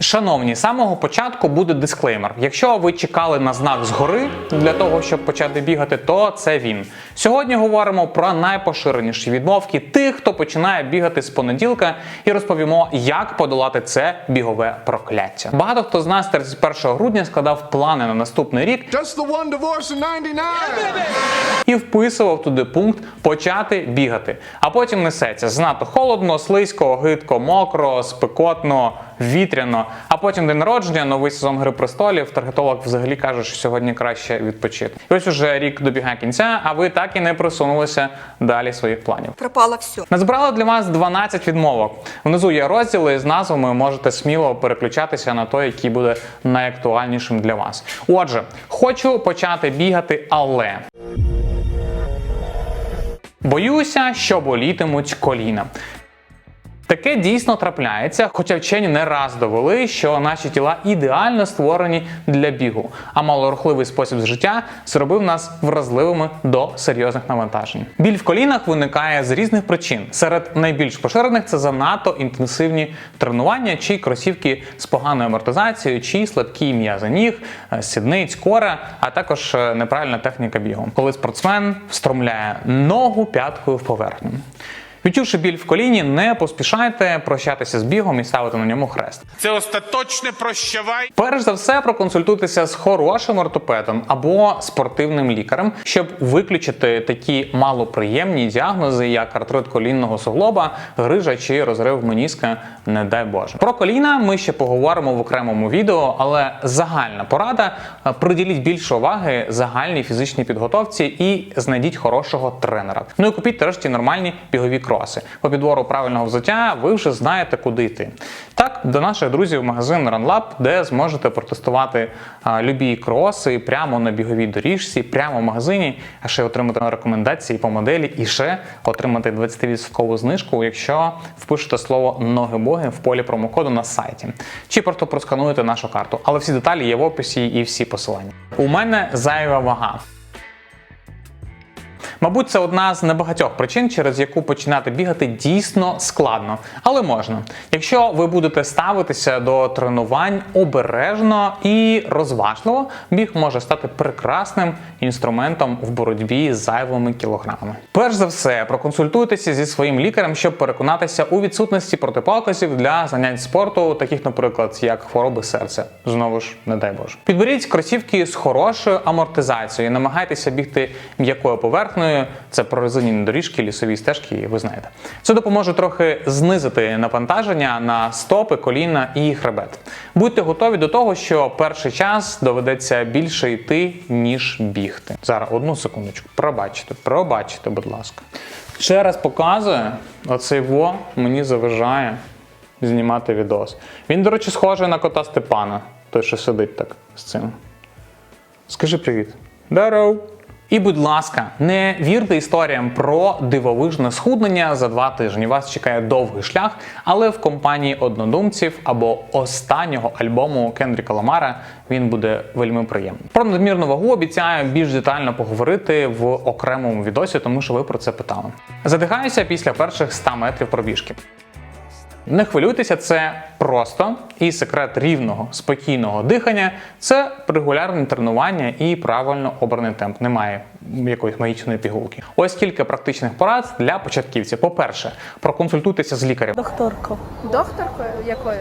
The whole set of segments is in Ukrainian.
Шановні, з самого початку буде дисклеймер. Якщо ви чекали на знак згори для того, щоб почати бігати, то це він. Сьогодні говоримо про найпоширеніші відмовки тих, хто починає бігати з понеділка, і розповімо, як подолати це бігове прокляття. Багато хто з нас 31 грудня складав плани на наступний рік Just the one divorce in 99. і вписував туди пункт почати бігати. А потім несеться знато холодно, слизько, гидко, мокро, спекотно, вітряно. А потім день народження, новий сезон Гри престолів. Таргетолог взагалі каже, що сьогодні краще відпочити. І ось уже рік добігає кінця, а ви так і не просунулися далі своїх планів. пропало все. Назбирали для вас 12 відмовок. Внизу є розділи з назвами. Можете сміло переключатися на той, який буде найактуальнішим для вас. Отже, хочу почати бігати, але. Боюся, що болітимуть коліна. Таке дійсно трапляється, хоча вчені не раз довели, що наші тіла ідеально створені для бігу, а малорухливий спосіб життя зробив нас вразливими до серйозних навантажень. Біль в колінах виникає з різних причин. Серед найбільш поширених це занадто інтенсивні тренування чи кросівки з поганою амортизацією, чи слабкі м'язи ніг, е, сідниць, кора, а також е, неправильна техніка бігу, коли спортсмен встромляє ногу п'яткою в поверхню. Відчувши біль в коліні, не поспішайте прощатися з бігом і ставити на ньому хрест. Це остаточне прощавай. Перш за все, проконсультуйтеся з хорошим ортопедом або спортивним лікарем, щоб виключити такі малоприємні діагнози, як артрит колінного суглоба, грижа чи розрив меніска, не дай Боже. Про коліна ми ще поговоримо в окремому відео, але загальна порада приділіть більше уваги загальній фізичній підготовці і знайдіть хорошого тренера. Ну і купіть нарешті нормальні бігові кроси. По підбору правильного взуття ви вже знаєте, куди йти. Так, до наших друзів магазин RunLab, де зможете протестувати а, любі кроси прямо на біговій доріжці, прямо в магазині, а ще отримати рекомендації по моделі і ще отримати 20% знижку, якщо впишете слово ноги боги в полі промокоду на сайті. Чи просто проскануєте нашу карту. Але всі деталі є в описі і всі посилання. У мене зайва вага. Мабуть, це одна з небагатьох причин, через яку починати бігати дійсно складно, але можна. Якщо ви будете ставитися до тренувань обережно і розважливо, біг може стати прекрасним інструментом в боротьбі з зайвими кілограмами. Перш за все, проконсультуйтеся зі своїм лікарем, щоб переконатися у відсутності протипоказів для занять спорту, таких, наприклад, як хвороби серця. Знову ж, не дай Боже. Підберіть кросівки з хорошою амортизацією. Намагайтеся бігти м'якою поверхнею. Це прорезинені доріжки, лісові стежки, ви знаєте. Це допоможе трохи знизити навантаження на стопи, коліна і хребет. Будьте готові до того, що перший час доведеться більше йти, ніж бігти. Зараз одну секундочку. Пробачте, пробачте, будь ласка. Ще раз показую, оцей во мені заважає знімати відос. Він, до речі, схожий на кота Степана, той, що сидить так з цим. Скажи привіт. Здоров. І, будь ласка, не вірте історіям про дивовижне схуднення за два тижні. Вас чекає довгий шлях, але в компанії однодумців або останнього альбому Кендріка Ламара він буде вельми приємним. Про надмірну вагу обіцяю більш детально поговорити в окремому відосі, тому що ви про це питали. Задихаюся після перших 100 метрів пробіжки. Не хвилюйтеся, це просто і секрет рівного, спокійного дихання це регулярне тренування і правильно обраний темп. Немає якоїсь магічної пігулки. Ось кілька практичних порад для початківців. По-перше, проконсультуйтеся з лікарем. Докторка, Докторкою якою?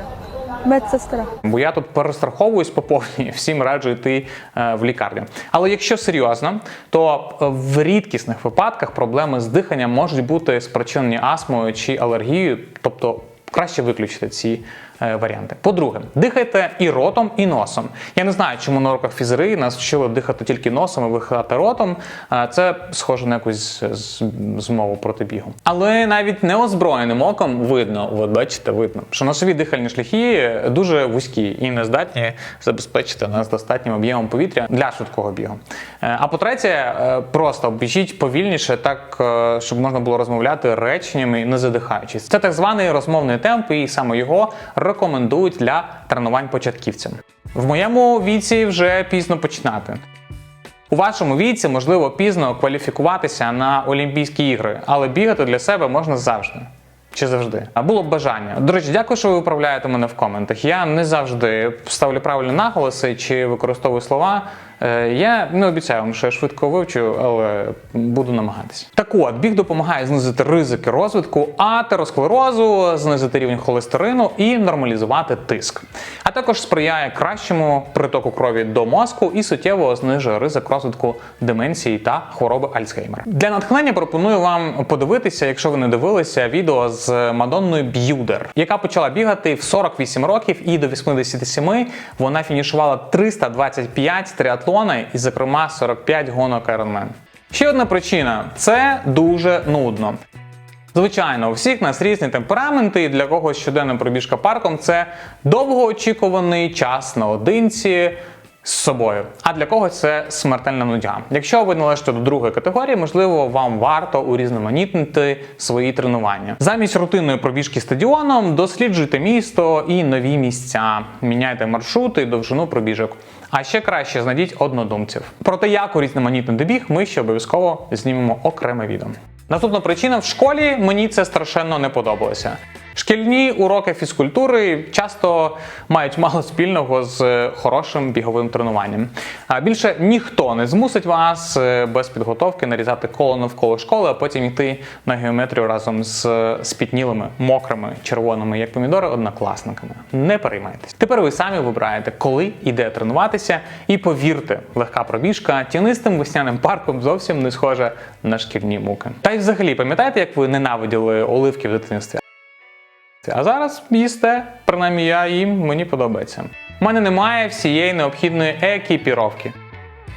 медсестра. Бо я тут перестраховуюсь по повній, всім раджу йти е, в лікарню. Але якщо серйозно, то е, в рідкісних випадках проблеми з диханням можуть бути спричинені астмою чи алергією, тобто краще виключити ці варіанти. По-друге, дихайте і ротом, і носом. Я не знаю, чому на уроках фізри нас вчили дихати тільки носом і вихати ротом. Е, Це схоже на якусь змову проти бігу. Але навіть неозброєним оком видно, от бачите, видно, що носові дихальні шляхи дуже вузькі і не здатні забезпечити нас достатнім об'ємом повітря для швидкого бігу. Е, А по-третє, е, просто біжіть повільніше, так е, щоб можна було розмовляти реченнями, не задихаючись. Це так званий розмовний темп, і саме його рекомендують для тренувань початківцям. В моєму віці вже пізно починати. У вашому віці можливо пізно кваліфікуватися на Олімпійські ігри, але бігати для себе можна завжди. Чи завжди? А було б бажання. До речі, дякую, що ви управляєте мене в коментах. Я не завжди ставлю правильні наголоси чи використовую слова. Е, Я не обіцяю вам, що я швидко вивчу, але буду намагатися. Так от, біг допомагає знизити ризики розвитку атеросклерозу, знизити рівень холестерину і нормалізувати тиск. А також сприяє кращому притоку крові до мозку і суттєво знижує ризик розвитку деменції та хвороби Альцгеймера. Для натхнення пропоную вам подивитися, якщо ви не дивилися, відео з Мадонною Б'юдер, яка почала бігати в 48 років і до 87 вона фінішувала 325 триатлони і, зокрема, 45 гонок Ironman. Ще одна причина це дуже нудно. Звичайно, у всіх нас різні темпераменти, і для когось щоденна пробіжка парком це довгоочікуваний час наодинці з собою. А для когось це смертельна нудьга. Якщо ви належите до другої категорії, можливо, вам варто урізноманітнити свої тренування. Замість рутинної пробіжки стадіоном досліджуйте місто і нові місця, міняйте маршрути і довжину пробіжок. А ще краще знайдіть однодумців. Про те, як урізноманітнити добіг, ми ще обов'язково знімемо окреме відео. Наступна причина в школі мені це страшенно не подобалося. Шкільні уроки фізкультури часто мають мало спільного з хорошим біговим тренуванням. А більше ніхто не змусить вас е, без підготовки нарізати коло навколо школи, а потім йти на геометрію разом з спітнілими, мокрими, червоними, як помідори, однокласниками. Не переймайтесь. Тепер ви самі вибираєте, коли і де тренуватися, і повірте, легка пробіжка тінистим весняним парком зовсім не схожа на шкільні муки. Та й взагалі, пам'ятаєте, як ви ненавиділи оливки в дитинстві? А зараз їсте, принаймні я їм, мені подобається. У мене немає всієї необхідної екіпіровки.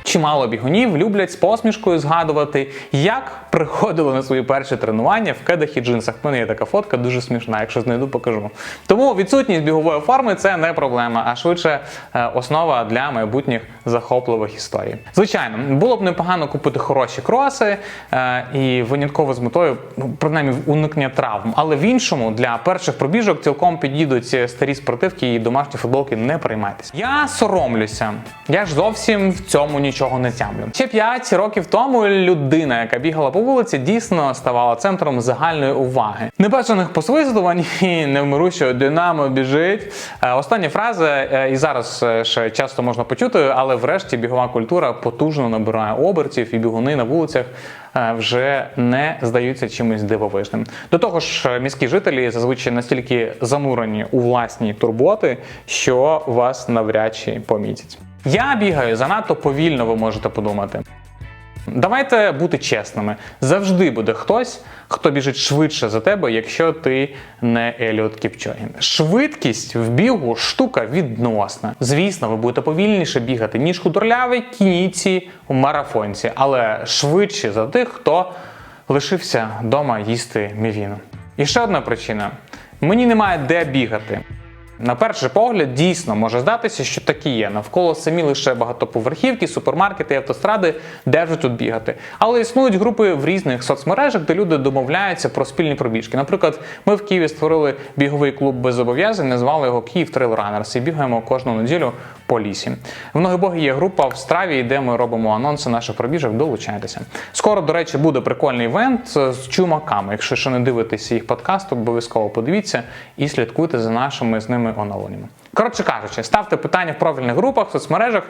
Чимало бігунів люблять з посмішкою згадувати, як приходили на свої перші тренування в кедах і джинсах. У мене є така фотка дуже смішна, якщо знайду, покажу. Тому відсутність бігової форми це не проблема, а швидше е, основа для майбутніх захопливих історій. Звичайно, було б непогано купити хороші кроси е, і винятково з метою, ну, принаймні, уникнення травм. Але в іншому для перших пробіжок цілком підійдуть старі спортивки і домашні футболки. Не приймайтеся. Я соромлюся. Я ж зовсім в цьому нічого не тямлю. Ще 5 років тому людина, яка бігала по вулиці, дійсно ставала центром загальної уваги. Небажаних посвистувань і невмирущого Динамо біжить. Е, Остання фраза, е, і зараз е, ще часто можна почути, але врешті бігова культура потужно набирає обертів, і бігуни на вулицях вже не здаються чимось дивовижним. До того ж, міські жителі зазвичай настільки занурені у власні турботи, що вас навряд чи помітять. Я бігаю занадто повільно, ви можете подумати. Давайте бути чесними. Завжди буде хтось, хто біжить швидше за тебе, якщо ти не Еліот Кіпчогін. Швидкість в бігу штука відносна. Звісно, ви будете повільніше бігати, ніж худорлявий кініці у марафонці, але швидше за тих, хто лишився вдома їсти мівіну. І ще одна причина: мені немає де бігати. На перший погляд, дійсно може здатися, що такі є. Навколо самі лише багатоповерхівки, супермаркети і автостради, де ж тут бігати. Але існують групи в різних соцмережах, де люди домовляються про спільні пробіжки. Наприклад, ми в Києві створили біговий клуб без зобов'язань, назвали його Київ Трейл Ранерс і бігаємо кожну неділю по лісі. В Ногибогі є група в страві, де ми робимо анонси наших пробіжок. Долучайтеся. Скоро, до речі, буде прикольний івент з чумаками. Якщо ще не дивитеся їх подкаст, обов'язково подивіться і слідкуйте за нашими з ними оновленнями. Коротше кажучи, ставте питання в профільних групах, в соцмережах.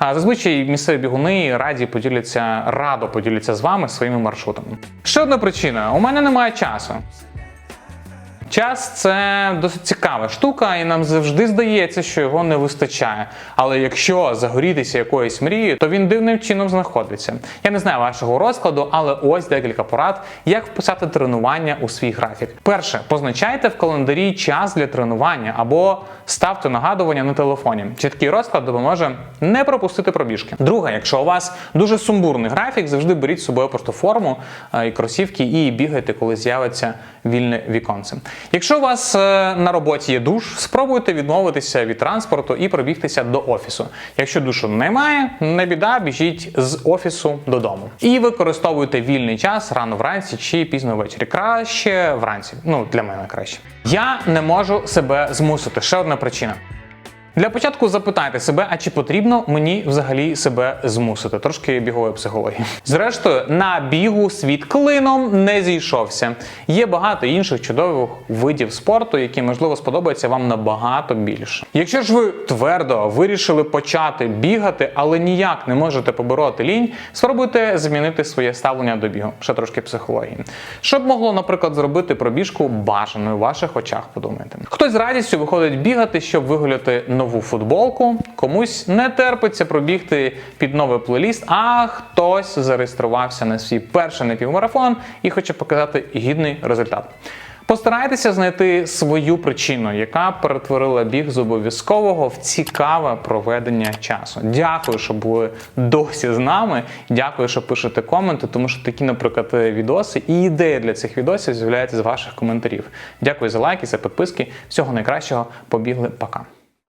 Зазвичай місцеві бігуни раді поділяться, радо поділяться з вами своїми маршрутами. Ще одна причина: у мене немає часу. Час це досить цікава штука, і нам завжди здається, що його не вистачає. Але якщо загорітися якоюсь мрією, то він дивним чином знаходиться. Я не знаю вашого розкладу, але ось декілька порад, як вписати тренування у свій графік. Перше, позначайте в календарі час для тренування або ставте нагадування на телефоні. Чіткий розклад допоможе не пропустити пробіжки. Друге, якщо у вас дуже сумбурний графік, завжди беріть з собою просто форму е, і кросівки і бігайте, коли з'явиться вільне віконце. Якщо у вас е, на роботі є душ, спробуйте відмовитися від транспорту і пробігтися до офісу. Якщо душу немає, не біда, біжіть з офісу додому. І використовуйте вільний час рано вранці чи пізно ввечері. Краще вранці. Ну, для мене краще. Я не можу себе змусити. Ще одна причина. Для початку запитайте себе, а чи потрібно мені взагалі себе змусити? Трошки бігової психології. Зрештою, на бігу світ клином не зійшовся. Є багато інших чудових видів спорту, які можливо сподобаються вам набагато більше. Якщо ж ви твердо вирішили почати бігати, але ніяк не можете побороти лінь, спробуйте змінити своє ставлення до бігу. Ще трошки психології. Що б могло, наприклад, зробити пробіжку бажаною в ваших очах, подумайте. Хтось з радістю виходить бігати, щоб вигуляти нову футболку, комусь не терпиться пробігти під новий плейліст, а хтось зареєструвався на свій перший напівмарафон і хоче показати гідний результат. Постарайтеся знайти свою причину, яка перетворила біг з обов'язкового в цікаве проведення часу. Дякую, що були досі з нами. Дякую, що пишете коменти, тому що такі, наприклад, відоси і ідеї для цих відосів з'являються з ваших коментарів. Дякую за лайки, за підписки. Всього найкращого. Побігли. Пока.